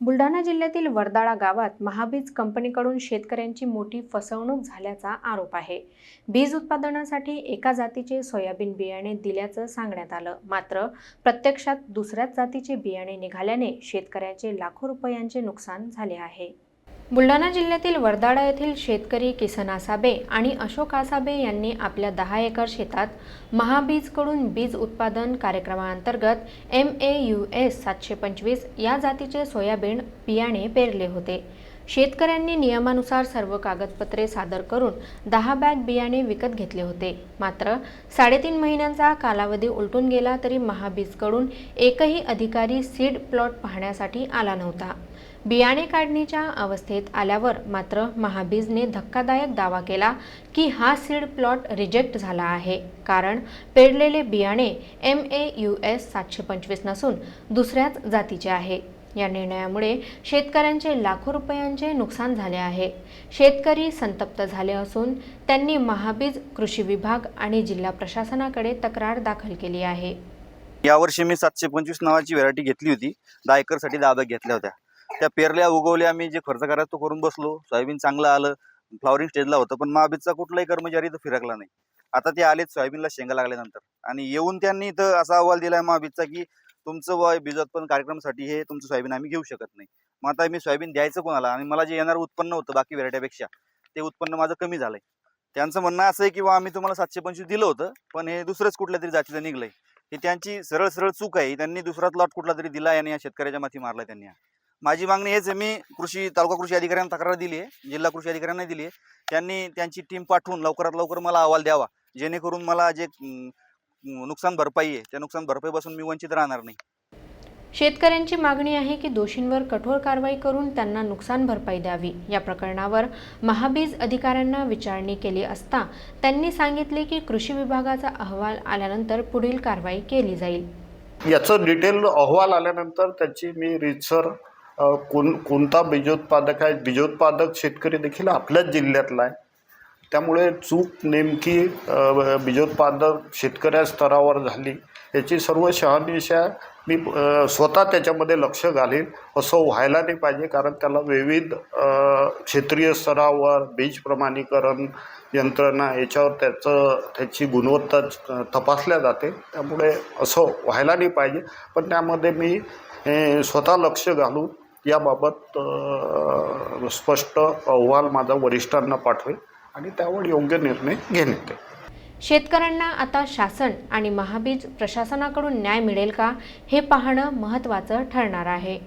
बुलढाणा जिल्ह्यातील वरदाळा गावात महाबीज कंपनीकडून शेतकऱ्यांची मोठी फसवणूक झाल्याचा आरोप आहे. बीज उत्पादनासाठी एका जातीचे सोयाबीन बियाणे दिल्याचं सांगण्यात आलं. मात्र प्रत्यक्षात दुसऱ्याच जातीचे बियाणे निघाल्याने शेतकऱ्याचे लाखो रुपयांचे नुकसान झाले आहे. बुलढाणा जिल्ह्यातील वर्दाडा येथील शेतकरी किसन आसाबे आणि अशोक आसाबे यांनी आपल्या दहा एकर शेतात महाबीजकडून बीज उत्पादन कार्यक्रमाअंतर्गत एम ए यू एस सातशे पंचवीस या जातीचे सोयाबीन बियाणे पेरले होते. शेतकऱ्यांनी नियमानुसार सर्व कागदपत्रे सादर करून दहा बॅग बियाणे विकत घेतले होते. मात्र साडेतीन महिन्यांचा कालावधी उलटून गेला तरी महाबीजकडून एकही अधिकारी सीड प्लॉट पाहण्यासाठी आला नव्हता. बियाणे काढणीच्या अवस्थेत आल्यावर मात्र महाबीजने धक्कादायक दावा केला की हा सीड प्लॉट रिजेक्ट झाला आहे. कारण पेरलेले बियाणे एम ए यू एस सातशे पंचवीस नसून दुसऱ्याच जातीचे आहे. या निर्णयामुळे शेतकऱ्यांचे लाखो रुपयांचे नुकसान झाले आहे. शेतकरी संतप्त झाले असून त्यांनी महाबीज कृषी विभाग आणि जिल्हा प्रशासनाकडे तक्रार दाखल केली आहे. यावर्षी मी सातशे पंचवीस नावाची व्हरायटी घेतली होती. दहा एकरसाठी दहा बॅग घेतल्या होत्या. त्या पेरल्या उगवल्या मी जे खर्च करायचा तो करून बसलो. सोयाबीन चांगलं आलं फ्लॉवरिंग स्टेजला होतं पण महाबीजचा कुठलाही कर्मचारी तर फिरकला नाही. आता ते आलेच सोयाबीनला शेंगा लागल्यानंतर. आणि येऊन त्यांनी इथं असा अहवाल दिला महाबीजचा की तुमचं वय बीजोत्पन्न कार्यक्रमासाठी हे तुमचं सोयाबीन आम्ही घेऊ शकत नाही. मग आता मी सोयाबीन द्यायचं कोणाला आणि मला जे येणारं उत्पन्न होतं बाकी व्हरायटीपेक्षा ते उत्पन्न माझं कमी झालंय. त्यांचं म्हणणं असं आहे की बा आम्ही तुम्हाला सातशे पंचवीस दिलं होतं पण हे दुसरंच कुठल्या तरी जातीचं निघलंय. ही त्यांची सरळ सरळ चूक आहे. त्यांनी दुसराच लॉट कुठला तरी दिला आणि या शेतकऱ्याच्या माथी मारला त्यांनी माझी मागणी हेच आहे. मी कृषी तालुका कृषी अधिकाऱ्यांना तक्रार दिली आहे. जिल्हा कृषी अधिकाऱ्यांना दिली आहे. त्यांनी त्यांची टीम पाठवून लवकरात लवकर मला अहवाल द्यावा. जेणेकरून मला जे नुकसान भरपाई आहे. त्या नुकसान भरपाईपासून मी वंचित राहणार नाही. शेतकऱ्यांची मागणी आहे की दोषींवर कठोर कारवाई करून त्यांना नुकसान भरपाई द्यावी. या प्रकरणावर महाबीज अधिकाऱ्यांना विचारणी केली असता त्यांनी सांगितले की कृषी विभागाचा अहवाल आल्यानंतर पुढील कारवाई केली जाईल. याचं डिटेल अहवाल आल्यानंतर त्याची मी रीतसर अ, कोण कोणता बीजोत्पादक आहे बीजोत्पादक शेतकरी देखील आपल्याच जिल्ह्यातला आहे. त्यामुळे चूक नेमकी बीजोत्पादन बीजोत्पादक शेतकऱ्या स्तरावर झाली. याची सर्व शहानिशा मी स्वतः त्याच्यामध्ये लक्ष घालीन. असं व्हायला नाही पाहिजे कारण त्याला विविध क्षेत्रीय स्तरावर बीज प्रमाणीकरण यंत्रणा याच्यावर त्याचं त्याची गुणवत्ता तपासल्या जाते. त्यामुळे असं व्हायला नाही पाहिजे. पण त्यामध्ये मी स्वतः लक्ष घालून याबाबत स्पष्ट अहवाल माझा वरिष्ठांना पाठवेल आणि त्यावर योग्य निर्णय घेण्यात येईल शेतकऱ्यांना आता शासन आणि महाबीज प्रशासनाकडून न्याय मिळेल का हे पाहणं महत्त्वाचं ठरणार आहे.